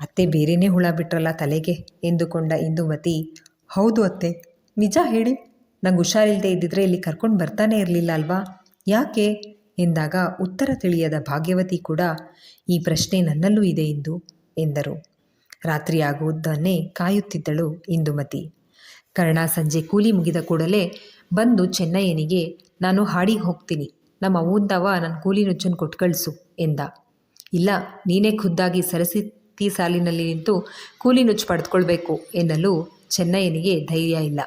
ಅತ್ತೆ ಬೇರೆನೇ ಹುಳ ಬಿಟ್ರಲ್ಲ ತಲೆಗೆ? ಎಂದುಕೊಂಡ ಇಂದುಮತಿ. ಹೌದು ಅತ್ತೆ. ನಿಜ ಹೇಳಿ. ನಂಗೆ ಹುಷಾರಿಲ್ಲದೆ ಇದ್ದಿದ್ರೆ ಇಲ್ಲಿ ಕರ್ಕೊಂಡು ಬರ್ತಾನೆ ಇರಲಿಲ್ಲ ಅಲ್ವಾ? ಯಾಕೆ? ಎಂದಾಗ ಉತ್ತರ ತಿಳಿಯದ ಭಾಗ್ಯವತಿ ಕೂಡ, ಈ ಪ್ರಶ್ನೆ ನನ್ನಲ್ಲೂ ಇದೆ ಎಂದು ಎಂದರು. ರಾತ್ರಿಯಾಗುವುದನ್ನೇ ಕಾಯುತ್ತಿದ್ದಳು ಇಂದುಮತಿ. ಕರ್ಣ ಸಂಜೆ ಕೂಲಿ ಮುಗಿದ ಕೂಡಲೇ ಬಂದು ಚೆನ್ನಯ್ಯನಿಗೆ, ನಾನು ಹಾಡಿಗೆ ಹೋಗ್ತೀನಿ. ನಮ್ಮ ಊಂದವ ನನ್ನ ಕೂಲಿ ನುಚ್ಚನ್ನು ಕೊಟ್ಟು ಕಳಿಸು ಎಂದ. ಇಲ್ಲ, ನೀನೇ ಖುದ್ದಾಗಿ ಸರಸಿತಿ ಸಾಲಿನಲ್ಲಿ ನಿಂತು ಕೂಲಿ ನುಚ್ಚು ಪಡೆದುಕೊಳ್ಬೇಕು ಎನ್ನಲು ಚೆನ್ನಯ್ಯನಿಗೆ ಧೈರ್ಯ ಇಲ್ಲ.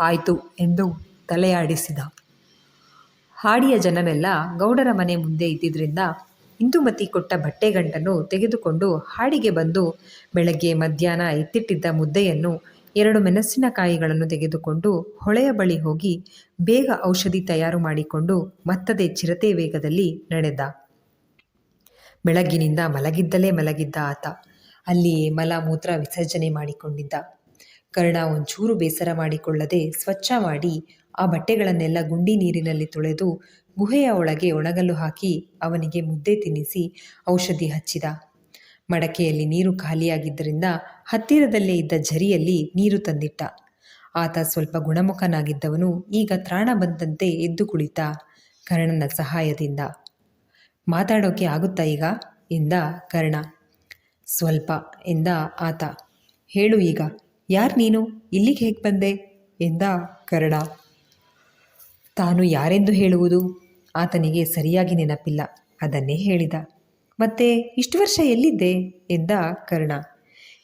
ಆಯಿತು ಎಂದು ತಲೆಯಾಡಿಸಿದ. ಹಾಡಿಯ ಜನರೆಲ್ಲ ಗೌಡರ ಮನೆ ಮುಂದೆ ಇದ್ದಿದ್ದರಿಂದ ಇಂದುಮತಿ ಕೊಟ್ಟ ಬಟ್ಟೆಗಂಟನ್ನು ತೆಗೆದುಕೊಂಡು ಹಾಡಿಗೆ ಬಂದು ಬೆಳಗ್ಗೆ ಮಧ್ಯಾಹ್ನ ಎತ್ತಿಟ್ಟಿದ್ದ ಮುದ್ದೆಯನ್ನು ಎರಡು ಮೆಣಸಿನಕಾಯಿಗಳನ್ನು ತೆಗೆದುಕೊಂಡು ಹೊಳೆಯ ಬಳಿ ಹೋಗಿ ಬೇಗ ಔಷಧಿ ತಯಾರು ಮಾಡಿಕೊಂಡು ಮತ್ತದೇ ಚಿರತೆ ವೇಗದಲ್ಲಿ ನಡೆದ. ಬೆಳಗ್ಗಿನಿಂದ ಮಲಗಿದ್ದಲೇ ಮಲಗಿದ್ದ ಆತ. ಅಲ್ಲಿಯೇ ಮಲ ಮೂತ್ರ ವಿಸರ್ಜನೆ ಮಾಡಿಕೊಂಡಿದ್ದ. ಕರ್ಣ ಒಂಚೂರು ಬೇಸರ ಮಾಡಿಕೊಳ್ಳದೆ ಸ್ವಚ್ಛ ಮಾಡಿ ಆ ಬಟ್ಟೆಗಳನ್ನೆಲ್ಲ ಗುಂಡಿ ನೀರಿನಲ್ಲಿ ತೊಳೆದು ಗುಹೆಯ ಒಳಗೆ ಒಣಗಲು ಹಾಕಿ ಅವನಿಗೆ ಮುದ್ದೆ ತಿನ್ನಿಸಿ ಔಷಧಿ ಹಚ್ಚಿದ. ಮಡಕೆಯಲ್ಲಿ ನೀರು ಖಾಲಿಯಾಗಿದ್ದರಿಂದ ಹತ್ತಿರದಲ್ಲೇ ಇದ್ದ ಝರಿಯಲ್ಲಿ ನೀರು ತಂದಿಟ್ಟ. ಆತ ಸ್ವಲ್ಪ ಗುಣಮುಖನಾಗಿದ್ದವನು ಈಗ ತ್ರಾಣ ಬಂದಂತೆ ಎದ್ದು ಕುಳಿತ ಕರ್ಣನ ಸಹಾಯದಿಂದ. ಮಾತಾಡೋಕೆ ಆಗುತ್ತಾ ಈಗ? ಎಂದ ಕರ್ಣ. ಸ್ವಲ್ಪ, ಎಂದ ಆತ. ಹೇಳು ಈಗ. ಯಾರು ನೀನು? ಇಲ್ಲಿಗೆ ಹೇಗೆ ಬಂದೆ? ಎಂದ ಕರ್ಣ. ತಾನು ಯಾರೆಂದು ಹೇಳುವುದು? ಆತನಿಗೆ ಸರಿಯಾಗಿ ನೆನಪಿಲ್ಲ. ಅದನ್ನೇ ಹೇಳಿದ. ಮತ್ತೆ ಇಷ್ಟು ವರ್ಷ ಎಲ್ಲಿದ್ದೆ? ಎಂದ ಕರ್ಣ.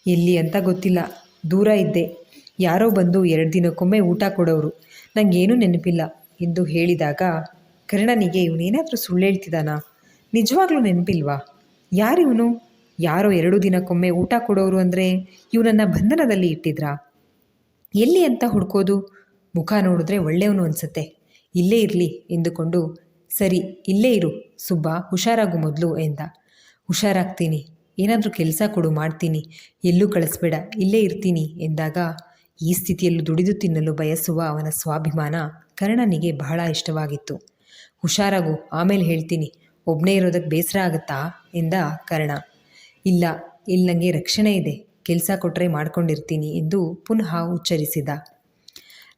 ಎಲ್ಲಿ ಅಂತ ಗೊತ್ತಿಲ್ಲ. ದೂರ ಇದ್ದೆ. ಯಾರೋ ಬಂದು ಎರಡು ದಿನಕ್ಕೊಮ್ಮೆ ಊಟ ಕೊಡೋರು. ನನಗೇನೂ ನೆನಪಿಲ್ಲ ಎಂದು ಹೇಳಿದಾಗ ಕರ್ಣನಿಗೆ ಇವನೇನಾದರೂ ಸುಳ್ಳು ಹೇಳ್ತಿದ್ದಾನಾ ನಿಜವಾಗ್ಲೂ ನೆನಪಿಲ್ವಾ? ಯಾರಿವನು? ಯಾರೋ ಎರಡು ದಿನಕ್ಕೊಮ್ಮೆ ಊಟ ಕೊಡೋರು ಅಂದರೆ ಇವನನ್ನು ಬಂಧನದಲ್ಲಿ ಇಟ್ಟಿದ್ರಾ? ಎಲ್ಲಿ ಅಂತ ಹುಡ್ಕೋದು? ಮುಖ ನೋಡಿದ್ರೆ ಒಳ್ಳೆಯವನು ಅನಿಸುತ್ತೆ. ಇಲ್ಲೇ ಇರಲಿ ಎಂದುಕೊಂಡು, ಸರಿ, ಇಲ್ಲೇ ಇರು, ಸುಬ್ಬ, ಹುಷಾರಾಗು ಮೊದಲು ಎಂದ. ಹುಷಾರಾಗ್ತೀನಿ, ಏನಾದರೂ ಕೆಲಸ ಕೊಡು, ಮಾಡ್ತೀನಿ, ಎಲ್ಲೂ ಕಳಿಸ್ಬೇಡ, ಇಲ್ಲೇ ಇರ್ತೀನಿ ಎಂದಾಗ, ಈ ಸ್ಥಿತಿಯಲ್ಲೂ ದುಡಿದು ತಿನ್ನಲು ಬಯಸುವ ಅವನ ಸ್ವಾಭಿಮಾನ ಕರ್ಣನಿಗೆ ಬಹಳ ಇಷ್ಟವಾಗಿತ್ತು. ಹುಷಾರಾಗು, ಆಮೇಲೆ ಹೇಳ್ತೀನಿ ಒಬ್ಬನೇ ಇರೋದಕ್ಕೆ ಬೇಸರ ಆಗುತ್ತಾ ಎಂದ ಕರ್ಣ. ಇಲ್ಲ, ಇಲ್ಲಿ ನನಗೆ ರಕ್ಷಣೆ ಇದೆ, ಕೆಲಸ ಕೊಟ್ಟರೆ ಮಾಡ್ಕೊಂಡಿರ್ತೀನಿ ಎಂದು ಪುನಃ ಉಚ್ಚರಿಸಿದ.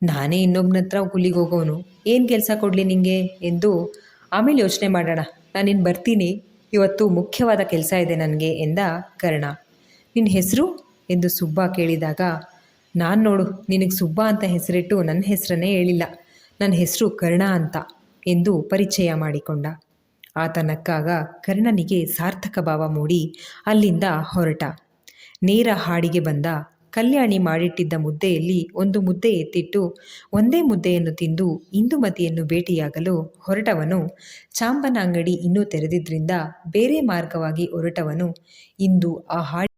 ನಾನೇ ಇನ್ನೊಬ್ಬನ ಹತ್ರ ಕೂಲಿಗೆ ಹೋಗೋನು. ಏನು ಕೆಲಸ ಕೊಡಲಿ ನಿಂಗೆ? ಎಂದು ಆಮೇಲೆ ಯೋಚನೆ ಮಾಡೋಣ ನಾನಿನ್ನು ಬರ್ತೀನಿ. ಇವತ್ತು ಮುಖ್ಯವಾದ ಕೆಲಸ ಇದೆ ನನಗೆ ಎಂದ ಕರ್ಣ. ನಿನ್ನ ಹೆಸರು? ಎಂದು ಸುಬ್ಬ ಕೇಳಿದಾಗ, ನಾನು ನೋಡು, ನಿನಗೆ ಸುಬ್ಬ ಅಂತ ಹೆಸರಿಟ್ಟು ನನ್ನ ಹೆಸರನ್ನೇ ಹೇಳಿಲ್ಲ. ನನ್ನ ಹೆಸರು ಕರ್ಣ ಅಂತ ಎಂದು ಪರಿಚಯ ಮಾಡಿಕೊಂಡ. ಆತ ನಕ್ಕಾಗ ಕರ್ಣನಿಗೆ ಸಾರ್ಥಕ ಭಾವ ಮೂಡಿ ಅಲ್ಲಿಂದ ಹೊರಟ. ನೇರ ಹಾಡಿಗೆ ಬಂದ ಕಲ್ಯಾಣಿ ಮಾಡಿಟ್ಟಿದ್ದ ಮುದ್ದೆಯಲ್ಲಿ ಒಂದು ಮುದ್ದೆ ಎತ್ತಿಟ್ಟು ಒಂದೇ ಮುದ್ದೆಯನ್ನು ತಿಂದು ಇಂದುಮತಿಯನ್ನು ಭೇಟಿಯಾಗಲು ಹೊರಟವನು. ಚಾಂಬನ ಅಂಗಡಿ ಇನ್ನೂ ತೆರೆದಿದ್ದರಿಂದ ಬೇರೆ ಮಾರ್ಗವಾಗಿ ಹೊರಟವನು. ಇಂದು ಆ ಹಾಡಿ